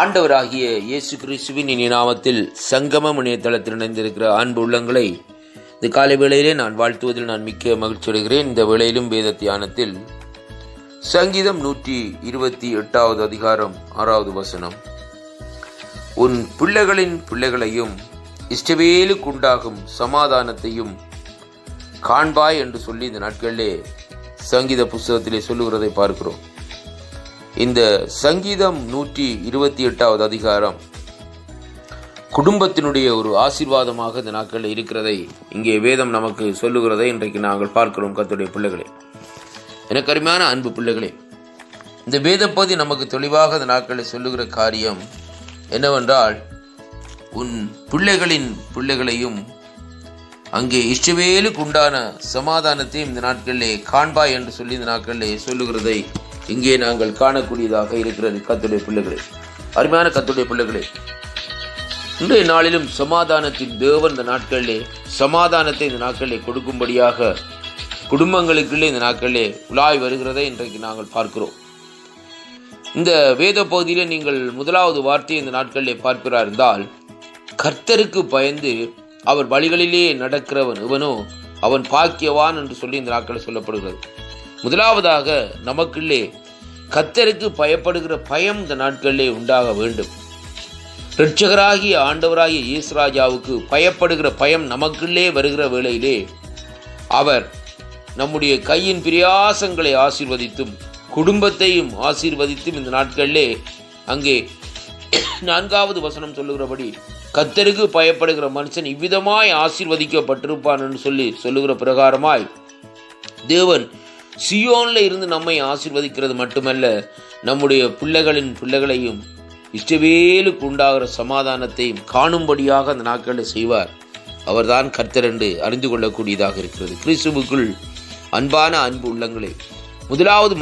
ஆண்டவராகிய இயேசு கிறிஸ்துவின் இனி நாமத்தில் சங்கமம் இணையதளத்தில் இணைந்திருக்கிற அன்பு உள்ளங்களை இந்த காலை வேளையிலே நான் வாழ்த்துவதில் நான் மிக்க மகிழ்ச்சி அடைகிறேன். இந்த வேளையிலும் வேத தியானத்தில் சங்கீதம் நூற்றி இருபத்தி எட்டாவது அதிகாரம் ஆறாவது வசனம். உன் பிள்ளைகளின் பிள்ளைகளையும் இஷ்டவேலுக்குண்டாகும் சமாதானத்தையும் காண்பாய் என்று சொல்லி இந்த நாட்களிலே சங்கீத புஸ்தகத்திலே சொல்லுகிறதை பார்க்கிறோம். இந்த சங்கீதம் நூற்றி இருபத்தி எட்டாவது அதிகாரம். குடும்பத்தினுடைய ஒரு ஆசீர்வாதமாக இந்த நாட்களில் இருக்கிறதை இங்கே வேதம் நமக்கு சொல்லுகிறதை இன்றைக்கு நாங்கள் பார்க்கிறோம் கத்துடைய பிள்ளைகளே. எனக்கு அருமையான அன்பு பிள்ளைகளே இந்த வேதப்பதி நமக்கு தெளிவாக இந்த நாட்களில் சொல்லுகிற காரியம் என்னவென்றால் உன் பிள்ளைகளின் பிள்ளைகளையும் அங்கே இஷ்டவேலுக்கு உண்டான சமாதானத்தையும் இந்த நாட்களிலே காண்பாய் என்று சொல்லி இந்த நாட்களிலே சொல்லுகிறதை இங்கே நாங்கள் காணக்கூடியதாக இருக்கிறது கத்துடைய பிள்ளைகளே. அருமையான கத்துடைய பிள்ளைகளே இன்றைய நாளிலும் சமாதானத்தின் தேவன் இந்த நாட்களிலே சமாதானத்தை இந்த நாட்களிலே கொடுக்கும்படியாக குடும்பங்களுக்குள்ளே இந்த நாட்களிலே உலாய் வருகிறதை இன்றைக்கு நாங்கள் பார்க்கிறோம். இந்த வேத பகுதியில் நீங்கள் முதலாவது வார்த்தையை இந்த நாட்களிலே பார்க்கிறார் இருந்தால் கர்த்தருக்கு பயந்து அவர் வழிகளிலே நடக்கிறவன் இவனோ அவன் பாக்கியவான் என்று சொல்லி இந்த நாட்களில் சொல்லப்படுகிறது. முதலாவதாக நமக்குள்ளே கத்தருக்கு பயப்படுகிற பயம் இந்த நாட்களிலே உண்டாக வேண்டும். ரட்சகராகிய ஆண்டவராகிய ஈஸ்வராஜாவுக்கு பயப்படுகிற பயம் நமக்குள்ளே வருகிற வேளையிலே அவர் நம்முடைய கையின் பிரியாசங்களை ஆசீர்வதித்தும் குடும்பத்தையும் ஆசீர்வதித்தும் இந்த நாட்களிலே அங்கே நான்காவது வசனம் சொல்லுகிறபடி கத்தருக்கு பயப்படுகிற மனுஷன் இவ்விதமாய் ஆசீர்வதிக்கப்பட்டிருப்பான் என்று சொல்லி சொல்லுகிற பிரகாரமாய் தேவன் சியோன்ல இருந்து நம்மை ஆசிர்வதிக்கிறது மட்டுமல்ல நம்முடைய பிள்ளைகளின் பிள்ளைகளையும் இஷ்டவேலுக்கு உண்டாகிற சமாதானத்தையும் காணும்படியாக அந்த நாட்களில் செய்வார். அவர்தான் கர்த்தர் என்று அறிந்து கொள்ளக்கூடியதாக இருக்கிறது. கிறிஸ்துவுக்குள் அன்பான அன்பு உள்ளங்களே முதலாவது